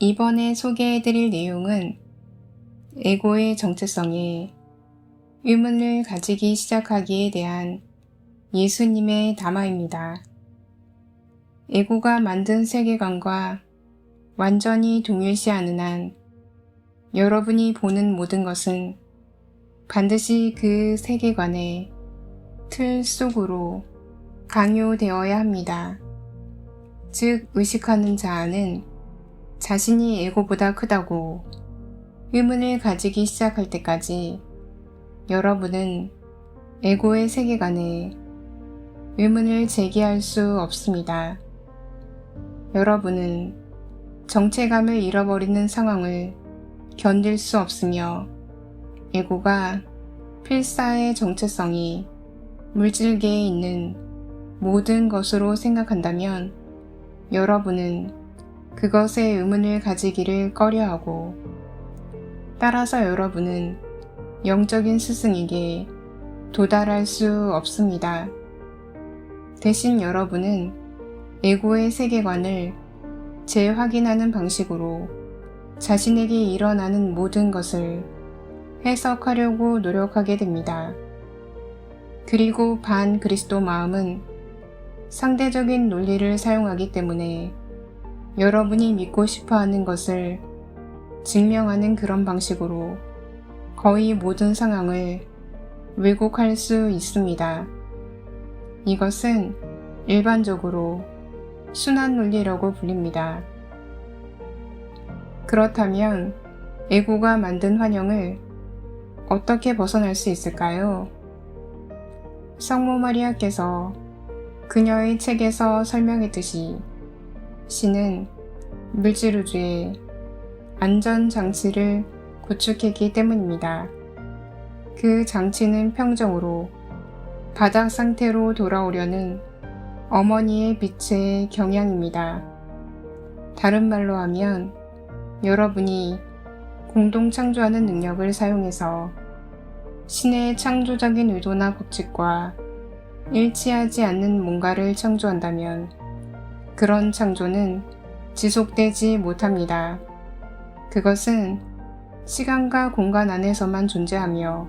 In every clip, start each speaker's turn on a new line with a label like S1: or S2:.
S1: 이번에 소개해드릴 내용은 에고의 정체성에 의문을 가지기 시작하기에 대한 예수님의 담화입니다. 에고가 만든 세계관과 완전히 동일시하는 한 여러분이 보는 모든 것은 반드시 그 세계관의 틀 속으로 강요되어야 합니다. 즉, 의식하는 자아는 자신이 에고보다 크다고 의문을 가지기 시작할 때까지 여러분은 에고의 세계관에 의문을 제기할 수 없습니다. 여러분은 정체감을 잃어버리는 상황을 견딜 수 없으며 에고가 필사의 정체성이 물질계에 있는 모든 것으로 생각한다면 여러분은 그것에 의문을 가지기를 꺼려하고 따라서 여러분은 영적인 스승에게 도달할 수 없습니다. 대신 여러분은 에고의 세계관을 재확인하는 방식으로 자신에게 일어나는 모든 것을 해석하려고 노력하게 됩니다. 그리고 반 그리스도 마음은 상대적인 논리를 사용하기 때문에 여러분이 믿고 싶어 하는 것을 증명하는 그런 방식으로 거의 모든 상황을 왜곡할 수 있습니다. 이것은 일반적으로 순환 논리라고 불립니다. 그렇다면 에고가 만든 환영을 어떻게 벗어날 수 있을까요? 성모 마리아께서 그녀의 책에서 설명했듯이 신은 물질우주의 안전장치를 구축했기 때문입니다. 그 장치는 평정으로 바닥 상태로 돌아오려는 어머니의 빛의 경향입니다. 다른 말로 하면 여러분이 공동 창조하는 능력을 사용해서 신의 창조적인 의도나 법칙과 일치하지 않는 뭔가를 창조한다면 그런 창조는 지속되지 못합니다. 그것은 시간과 공간 안에서만 존재하며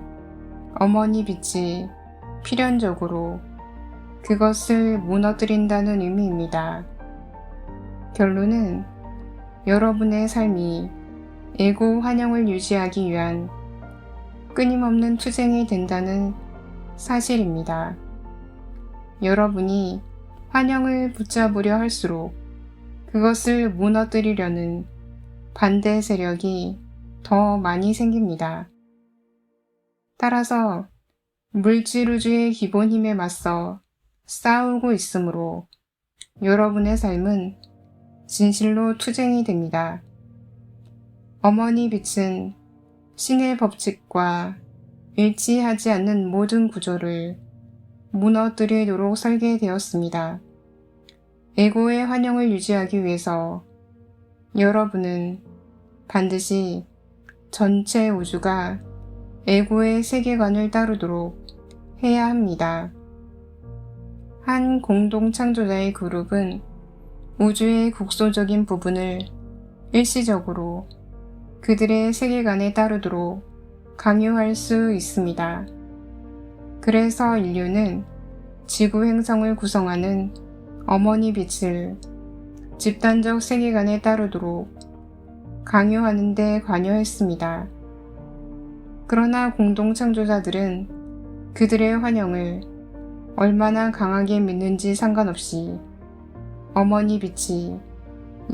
S1: 어머니 빛이 필연적으로 그것을 무너뜨린다는 의미입니다. 결론은 여러분의 삶이 에고 환영을 유지하기 위한 끊임없는 투쟁이 된다는 사실입니다. 여러분이 환영을 붙잡으려 할수록 그것을 무너뜨리려는 반대 세력이 더 많이 생깁니다. 따라서 물질우주의 기본 힘에 맞서 싸우고 있으므로 여러분의 삶은 진실로 투쟁이 됩니다. 어머니 빛은 신의 법칙과 일치하지 않는 모든 구조를 무너뜨리도록 설계되었습니다. 에고의 환영을 유지하기 위해서 여러분은 반드시 전체 우주가 에고의 세계관을 따르도록 해야 합니다. 한 공동 창조자의 그룹은 우주의 국소적인 부분을 일시적으로 그들의 세계관에 따르도록 강요할 수 있습니다. 그래서 인류는 지구 행성을 구성하는 어머니 빛을 집단적 세계관에 따르도록 강요하는 데 관여했습니다. 그러나 공동 창조자들은 그들의 환영을 얼마나 강하게 믿는지 상관없이 어머니 빛이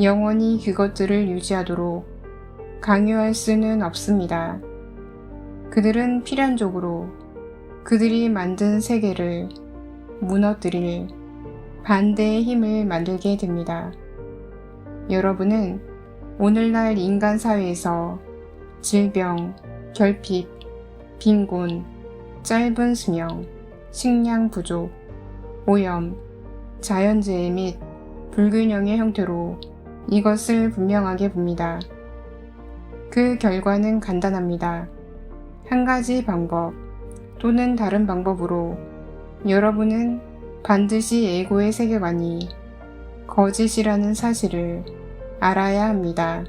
S1: 영원히 그것들을 유지하도록 강요할 수는 없습니다. 그들은 필연적으로 그들이 만든 세계를 무너뜨릴 반대의 힘을 만들게 됩니다. 여러분은 오늘날 인간 사회에서 질병, 결핍, 빈곤, 짧은 수명, 식량 부족, 오염, 자연재해 및 불균형의 형태로 이것을 분명하게 봅니다. 그 결과는 간단합니다. 한 가지 방법 또는 다른 방법으로 여러분은 반드시 에고의 세계관이 거짓이라는 사실을 알아야 합니다.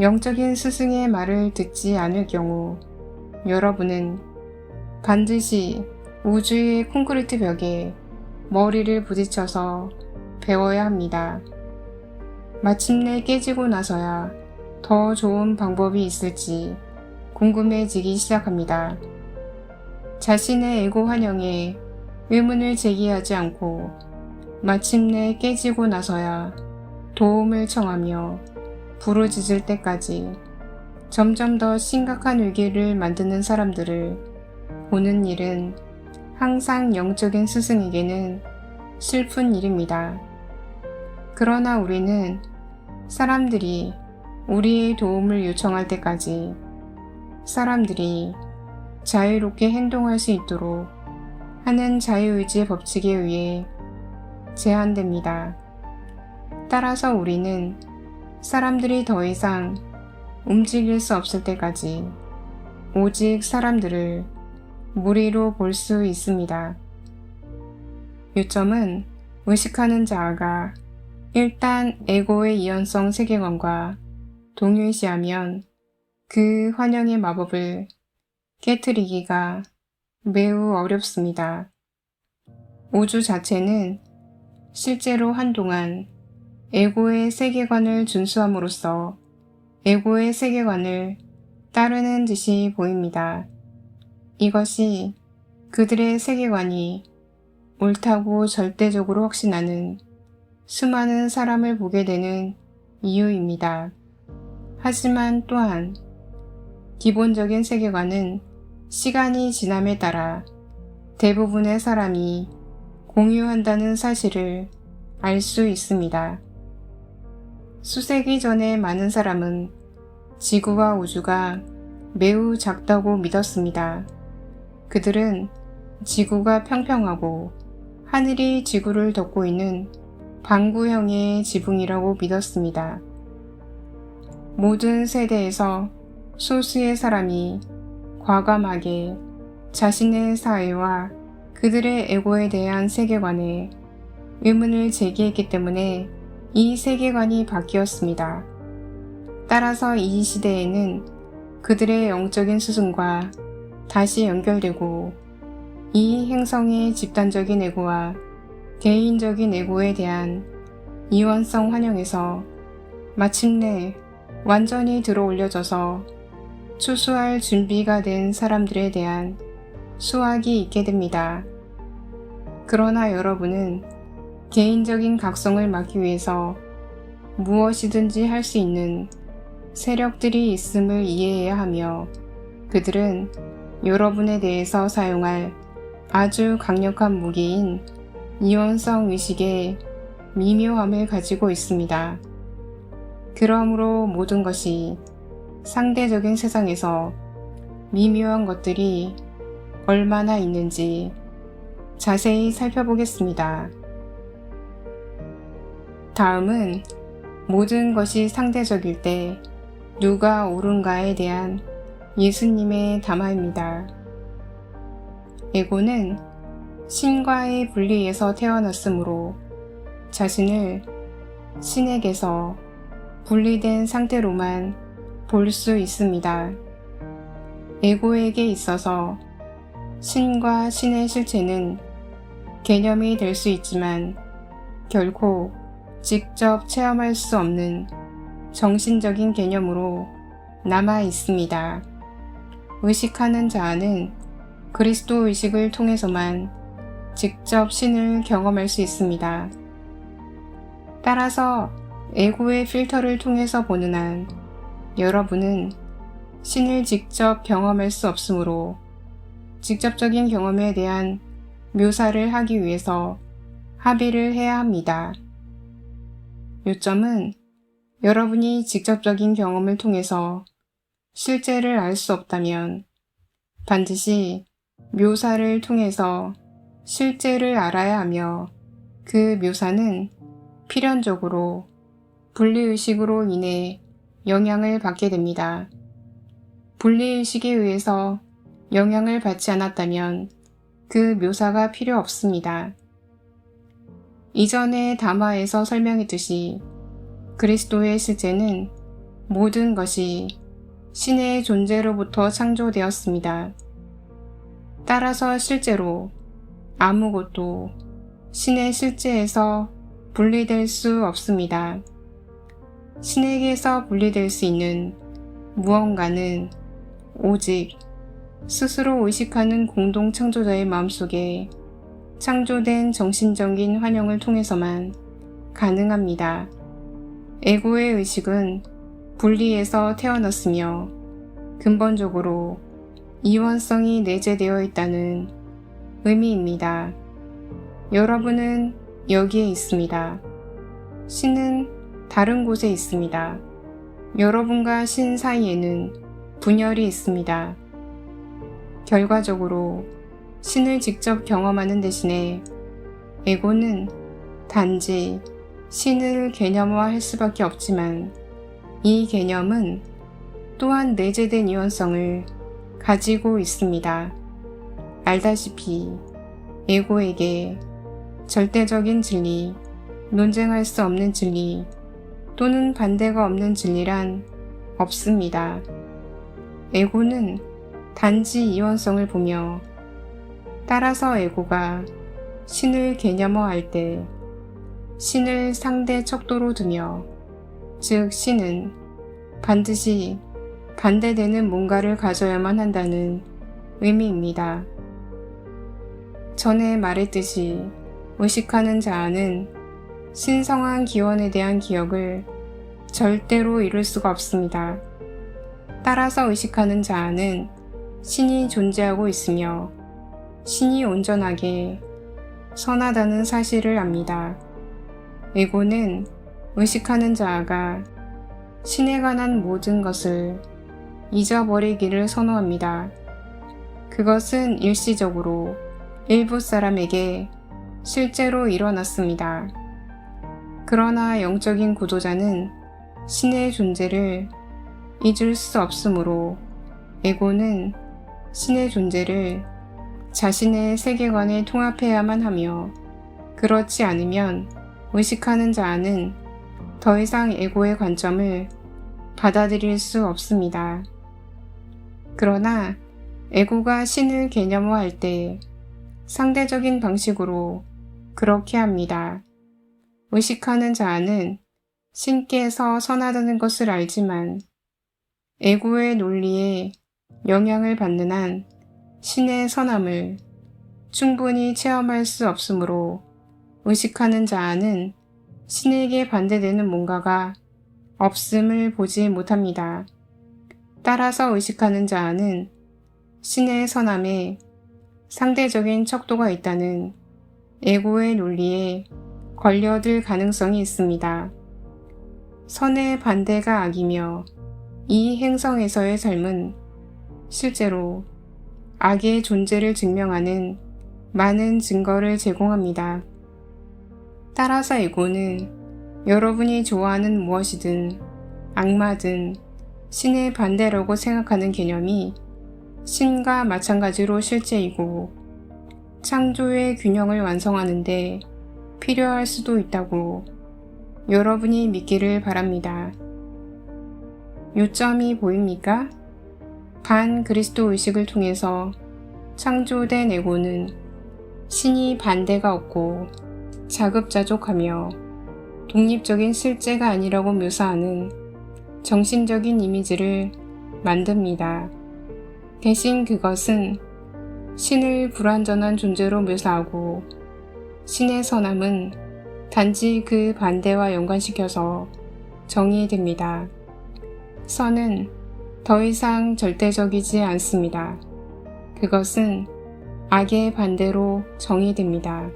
S1: 영적인 스승의 말을 듣지 않을 경우 여러분은 반드시 우주의 콘크리트 벽에 머리를 부딪혀서 배워야 합니다. 마침내 깨지고 나서야 더 좋은 방법이 있을지 궁금해지기 시작합니다. 자신의 에고 환영에 의문을 제기하지 않고 마침내 깨지고 나서야 도움을 청하며 부르짖을 때까지 점점 더 심각한 위기를 만드는 사람들을 보는 일은 항상 영적인 스승에게는 슬픈 일입니다. 그러나 우리는 사람들이 우리의 도움을 요청할 때까지 사람들이 자유롭게 행동할 수 있도록 하는 자유의지의 법칙에 의해 제한됩니다. 따라서 우리는 사람들이 더 이상 움직일 수 없을 때까지 오직 사람들을 무리로 볼 수 있습니다. 요점은 의식하는 자아가 일단 에고의 이연성 세계관과 동일시하면 그 환영의 마법을 깨뜨리기가 매우 어렵습니다. 우주 자체는 실제로 한동안 에고의 세계관을 준수함으로써 에고의 세계관을 따르는 듯이 보입니다. 이것이 그들의 세계관이 옳다고 절대적으로 확신하는 수많은 사람을 보게 되는 이유입니다. 하지만 또한 기본적인 세계관은 시간이 지남에 따라 대부분의 사람이 공유한다는 사실을 알 수 있습니다. 수세기 전에 많은 사람은 지구와 우주가 매우 작다고 믿었습니다. 그들은 지구가 평평하고 하늘이 지구를 덮고 있는 방구형의 지붕이라고 믿었습니다. 모든 세대에서 소수의 사람이 과감하게 자신의 사회와 그들의 에고에 대한 세계관에 의문을 제기했기 때문에 이 세계관이 바뀌었습니다. 따라서 이 시대에는 그들의 영적인 스승과 다시 연결되고 이 행성의 집단적인 에고와 개인적인 에고에 대한 이원성 환영에서 마침내 완전히 들어 올려져서 추수할 준비가 된 사람들에 대한 수확이 있게 됩니다. 그러나 여러분은 개인적인 각성을 막기 위해서 무엇이든지 할 수 있는 세력들이 있음을 이해해야 하며 그들은 여러분에 대해서 사용할 아주 강력한 무기인 이원성 의식의 미묘함을 가지고 있습니다. 그러므로 모든 것이 상대적인 세상에서 미묘한 것들이 얼마나 있는지 자세히 살펴보겠습니다. 다음은 모든 것이 상대적일 때 누가 옳은가에 대한 예수님의 담화입니다. 에고는 신과의 분리에서 태어났으므로 자신을 신에게서 분리된 상태로만 볼 수 있습니다. 에고에게 있어서 신과 신의 실체는 개념이 될 수 있지만 결코 직접 체험할 수 없는 정신적인 개념으로 남아 있습니다. 의식하는 자아는 그리스도 의식을 통해서만 직접 신을 경험할 수 있습니다. 따라서 에고의 필터를 통해서 보는 한 여러분은 신을 직접 경험할 수 없으므로 직접적인 경험에 대한 묘사를 하기 위해서 합의를 해야 합니다. 요점은 여러분이 직접적인 경험을 통해서 실제를 알 수 없다면 반드시 묘사를 통해서 실제를 알아야 하며 그 묘사는 필연적으로 분리의식으로 인해 영향을 받게 됩니다. 분리의식에 의해서 영향을 받지 않았다면 그 묘사가 필요 없습니다. 이전의 담화에서 설명했듯이 그리스도의 실제는 모든 것이 신의 존재로부터 창조되었습니다. 따라서 실제로 아무것도 신의 실제에서 분리될 수 없습니다. 신에게서 분리될 수 있는 무언가는 오직 스스로 의식하는 공동 창조자의 마음속에 창조된 정신적인 환영을 통해서만 가능합니다. 에고의 의식은 분리에서 태어났으며 근본적으로 이원성이 내재되어 있다는 의미입니다. 여러분은 여기에 있습니다. 신은 다른 곳에 있습니다. 여러분과 신 사이에는 분열이 있습니다. 결과적으로 신을 직접 경험하는 대신에 에고는 단지 신을 개념화할 수밖에 없지만 이 개념은 또한 내재된 이원성을 가지고 있습니다. 알다시피 에고에게 절대적인 진리, 논쟁할 수 없는 진리 또는 반대가 없는 진리란 없습니다. 에고는 단지 이원성을 보며 따라서 에고가 신을 개념화할 때 신을 상대 척도로 두며 즉 신은 반드시 반대되는 뭔가를 가져야만 한다는 의미입니다. 전에 말했듯이 의식하는 자아는 신성한 기원에 대한 기억을 절대로 이룰 수가 없습니다. 따라서 의식하는 자아는 신이 존재하고 있으며 신이 온전하게 선하다는 사실을 압니다. 에고는 의식하는 자아가 신에 관한 모든 것을 잊어버리기를 선호합니다. 그것은 일시적으로 일부 사람에게 실제로 일어났습니다. 그러나 영적인 구도자는 신의 존재를 잊을 수 없으므로 에고는 신의 존재를 자신의 세계관에 통합해야만 하며 그렇지 않으면 의식하는 자아는 더 이상 에고의 관점을 받아들일 수 없습니다. 그러나 에고가 신을 개념화할 때 상대적인 방식으로 그렇게 합니다. 의식하는 자아는 신께서 선하다는 것을 알지만 에고의 논리에 영향을 받는 한 신의 선함을 충분히 체험할 수 없으므로 의식하는 자아는 신에게 반대되는 뭔가가 없음을 보지 못합니다. 따라서 의식하는 자아는 신의 선함에 상대적인 척도가 있다는 에고의 논리에 걸려들 가능성이 있습니다. 선의 반대가 악이며 이 행성에서의 삶은 실제로 악의 존재를 증명하는 많은 증거를 제공합니다. 따라서 에고는 여러분이 좋아하는 무엇이든 악마든 신의 반대라고 생각하는 개념이 신과 마찬가지로 실제이고 창조의 균형을 완성하는데 필요할 수도 있다고 여러분이 믿기를 바랍니다. 요점이 보입니까? 반 그리스도 의식을 통해서 창조된 에고는 신이 반대가 없고 자급자족하며 독립적인 실제가 아니라고 묘사하는 정신적인 이미지를 만듭니다. 대신 그것은 신을 불완전한 존재로 묘사하고 신의 선함은 단지 그 반대와 연관시켜서 정의됩니다. 선은 더 이상 절대적이지 않습니다. 그것은 악의 반대로 정의됩니다.